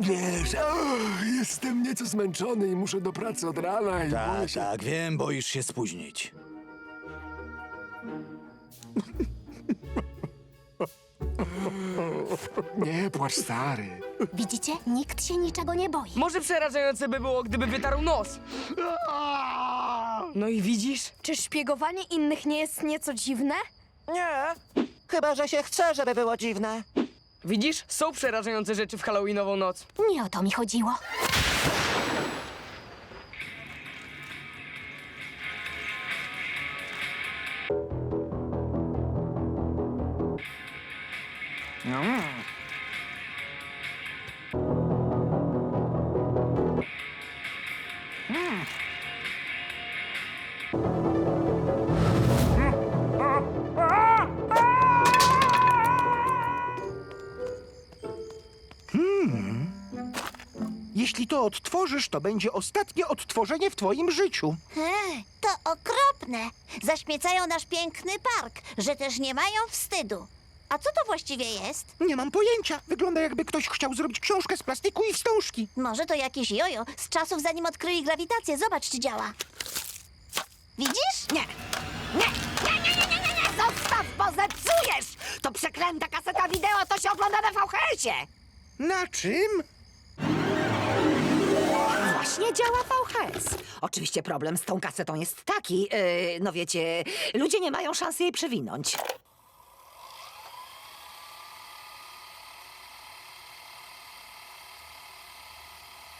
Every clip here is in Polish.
Wiesz, o, jestem nieco zmęczony i muszę do pracy od rana i boję Tak, się... tak, wiem, boisz się spóźnić. Nie płacz, stary. Widzicie? Nikt się niczego nie boi. Może przerażające by było, gdyby wytarł nos. No i widzisz? Czy szpiegowanie innych nie jest nieco dziwne? Nie. Chyba, że się chce, żeby było dziwne. Widzisz? Są przerażające rzeczy w Halloweenową noc. Nie o to mi chodziło. Jeśli to odtworzysz, to będzie ostatnie odtworzenie w twoim życiu. Ech, to okropne. Zaśmiecają nasz piękny park, że też nie mają wstydu. A co to właściwie jest? Nie mam pojęcia. Wygląda jakby ktoś chciał zrobić książkę z plastiku i wstążki. Może to jakieś jojo z czasów zanim odkryli grawitację. Zobacz, czy działa. Widzisz? Nie. Nie, nie, nie, nie, nie, nie, nie. Zostaw, bo zepsujesz! To przeklęta kaseta wideo, to się ogląda na VHS-ie. Na czym? Właśnie działa VHS. Oczywiście problem z tą kasetą jest taki, yy, no wiecie, ludzie nie mają szansy jej przewinąć.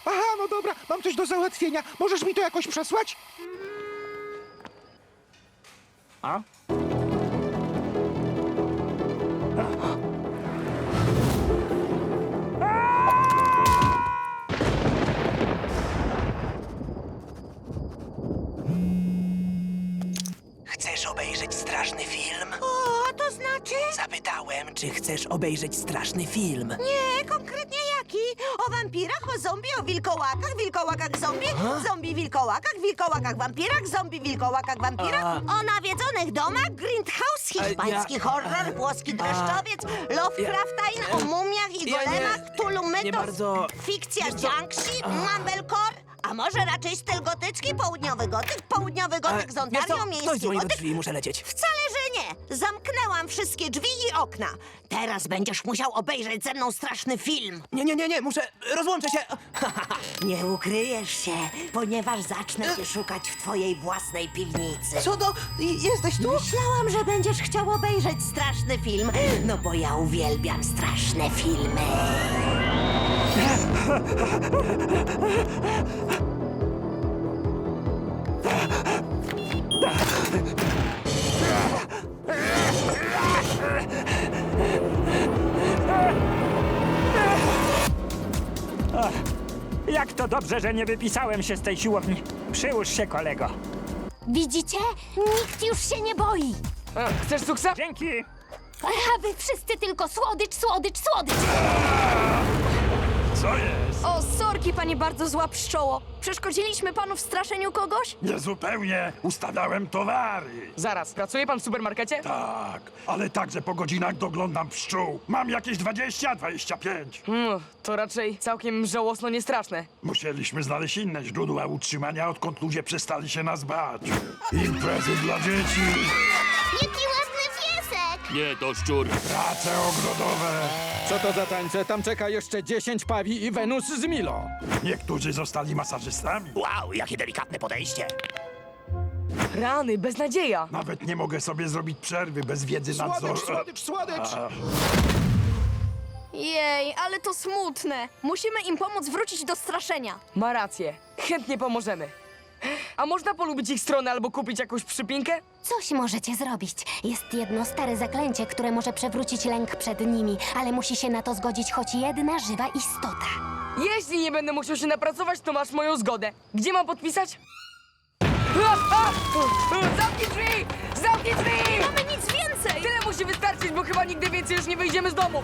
Aha, no dobra, mam coś do załatwienia. Możesz mi to jakoś przesłać? Chcesz obejrzeć straszny film? O, to znaczy? Zapytałem, czy chcesz obejrzeć straszny film. Nie, konkretnie jaki? O wampirach, o zombie, o wilkołakach, wilkołakach zombie, zombie wilkołakach, wilkołakach wampirach, zombie wilkołakach wampirach, o nawiedzonych domach, Grindhouse, hiszpański ja- horror, włoski dreszczowiec, Lovecraftain, o mumiach i ja nie- golemach, Tulu nie mytos, bardzo- fikcja Jiangxi, Mumblecore, a może raczej styl gotycki, południowy gotyk, południowy gotyk z Wiesz co? Ontario, Ktoś miejski dzwoni do gotyk, drzwi, muszę lecieć. Wcale, że nie! Zamknęłam wszystkie drzwi i okna. Teraz będziesz musiał obejrzeć ze mną straszny film. Nie, nie, nie, nie, muszę, rozłączę się. Nie ukryjesz się, ponieważ zacznę cię szukać w twojej własnej piwnicy. Co do... Jesteś tu? Myślałam, że będziesz chciał obejrzeć straszny film, no bo ja uwielbiam straszne filmy. to dobrze, że nie wypisałem się z tej siłowni. Przyłóż się, kolego. Widzicie? Nikt już się nie boi. A, chcesz suksa? Dzięki. A wy wszyscy tylko słodycz, słodycz, słodycz. Co jest? Sorki, panie bardzo zła pszczoło. Przeszkodziliśmy panu w straszeniu kogoś? Niezupełnie ustawiałem towary. Zaraz, pracuje pan w supermarkecie? Tak, ale także po godzinach doglądam pszczół. Mam jakieś 20-25. Mm, to raczej całkiem żałosno niestraszne. Musieliśmy znaleźć inne źródła utrzymania, odkąd ludzie przestali się nas bać. Imprezy dla dzieci, Jaki ładny piesek! nie to szczur. Prace ogrodowe. Co to za tańce? Tam czeka jeszcze 10 pawi i Wenus z Milo. Niektórzy zostali masażystami. Wow, jakie delikatne podejście. Rany, beznadzieja. Nawet nie mogę sobie zrobić przerwy bez wiedzy nadzoru. Słodycz, słodycz, słodycz! Jej, ale to smutne. Musimy im pomóc wrócić do straszenia. Ma rację. Chętnie pomożemy. A można polubić ich stronę albo kupić jakąś przypinkę? Coś możecie zrobić. Jest jedno stare zaklęcie, które może przewrócić lęk przed nimi, ale musi się na to zgodzić choć jedna żywa istota. Jeśli nie będę musiał się napracować, to masz moją zgodę. Gdzie mam podpisać? A, a! Zamknij drzwi! Zamknij drzwi! Mamy nic więcej! Tyle musi wystarczyć, bo chyba nigdy więcej już nie wyjdziemy z domu.